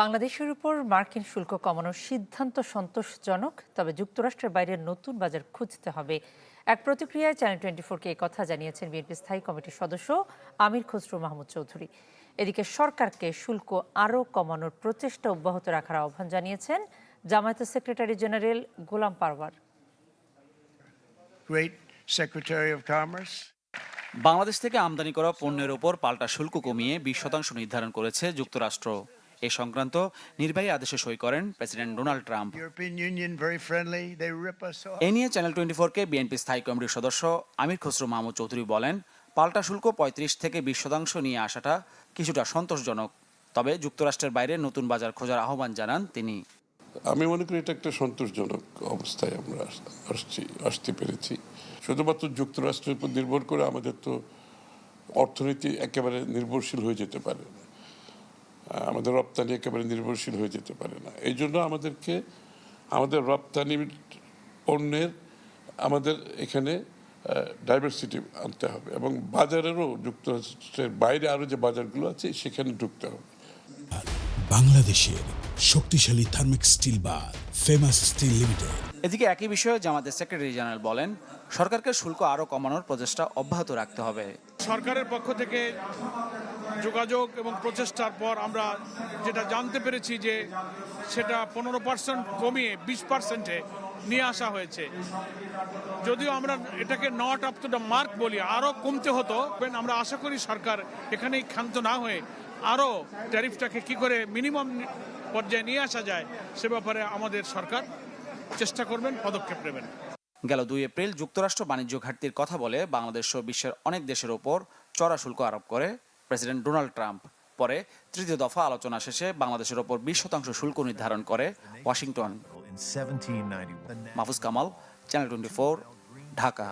বাংলাদেশের উপর মার্কিন শুল্ক কমানোর সিদ্ধান্ত সন্তোষজনক তবে যুক্তরাষ্ট্রের বাইরে নতুন বাজার খুঁজতে হবে। এক প্রতিক্রিয়ায় চ্যানেল টোয়েন্টি ফোরকে কথা জানিয়েছেন বিএনপি স্থায়ী কমিটির সদস্য আমির খসরু মাহমুদ চৌধুরী। এদিকে সরকারকে শুল্ক আরও কমানোর প্রচেষ্টা অব্যাহত রাখার আহ্বান জানিয়েছেন জামায়াতের সেক্রেটারি জেনারেল গোলাম পারওয়ার. বাংলাদেশ থেকে আমদানি করা পণ্যের ওপর পাল্টা শুল্ক কমিয়ে বিশ শতাংশ নির্ধারণ করেছে যুক্তরাষ্ট্র। এ সংক্রান্ত নির্বাহী আদেশে সই করেন প্রেসিডেন্ট ডোনাল্ড ট্রাম্প। এ নিয়ে চ্যানেল টোয়েন্টি ফোরকে বিএনপি স্থায়ী কমিটির সদস্য আমির খসরু মাহমুদ চৌধুরী বলেন পাল্টা শুল্ক পঁয়ত্রিশ থেকে বিশ শতাংশ নিয়ে আসাটা কিছুটা সন্তোষজনক। তবে যুক্তরাষ্ট্রের বাইরে নতুন বাজার খোঁজার আহ্বান জানান তিনি। আমি মনে করি এটা একটা সন্তোষজনক অবস্থায় আমরা আসছি আসতে পেরেছি। শুধুমাত্র যুক্তরাষ্ট্রের উপর নির্ভর করে আমাদের তো অর্থনীতি একেবারে নির্ভরশীল হয়ে যেতে পারে। আমাদের রপ্তানি একেবারে নির্ভরশীল হয়ে যেতে পারে না। এই জন্য আমাদেরকে আমাদের রপ্তানি পণ্যের আমাদের এখানে ডাইভার্সিটি আনতে হবে এবং বাজারেরও যুক্তরাষ্ট্রের বাইরে আরও যে বাজারগুলো আছে সেখানে ঢুকতে হবে। বাংলাদেশের শক্তিশালী থার্মিক স্টিল বা ফেমাস স্টিল লিমিটেড। এদিকে একই বিষয়ে জামাতের সেক্রেটারি জেনারেল বলেন সরকারকে শুল্ক আরও কমানোর প্রচেষ্টা অব্যাহত রাখতে হবে। সরকারের পক্ষ থেকে যোগাযোগ এবং প্রচেষ্টার পর আমরা যেটা জানতে পেরেছি যে সেটা পনেরো পার্সেন্ট কমিয়ে বিশ পার্সেন্টে নিয়ে আসা হয়েছে। যদিও আমরা এটাকে not up to the mark বলি আরও কমতে হতো আমরা আশা করি সরকার এখানেই ক্ষান্ত না হয়ে আরও ট্যারিফটাকে কি করে মিনিমাম পর্যায়ে নিয়ে আসা যায়, সে ব্যাপারে আমাদের সরকার চেষ্টা করবেন, পদক্ষেপ নেবেন। গেল দুই এপ্রিল যুক্তরাষ্ট্র বাণিজ্য ঘাটতির কথা বলে বাংলাদেশ বিশ্বের অনেক দেশের ওপর চড়া শুল্ক আরোপ করে। প্রেসিডেন্ট ডোনাল্ড ট্রাম্প পরে তৃতীয় দফা আলোচনা শেষে বাংলাদেশের ওপর বিশ শতাংশ শুল্ক নির্ধারণ করে Washington in 1791. Mahfuz Kamal channel twenty Dhaka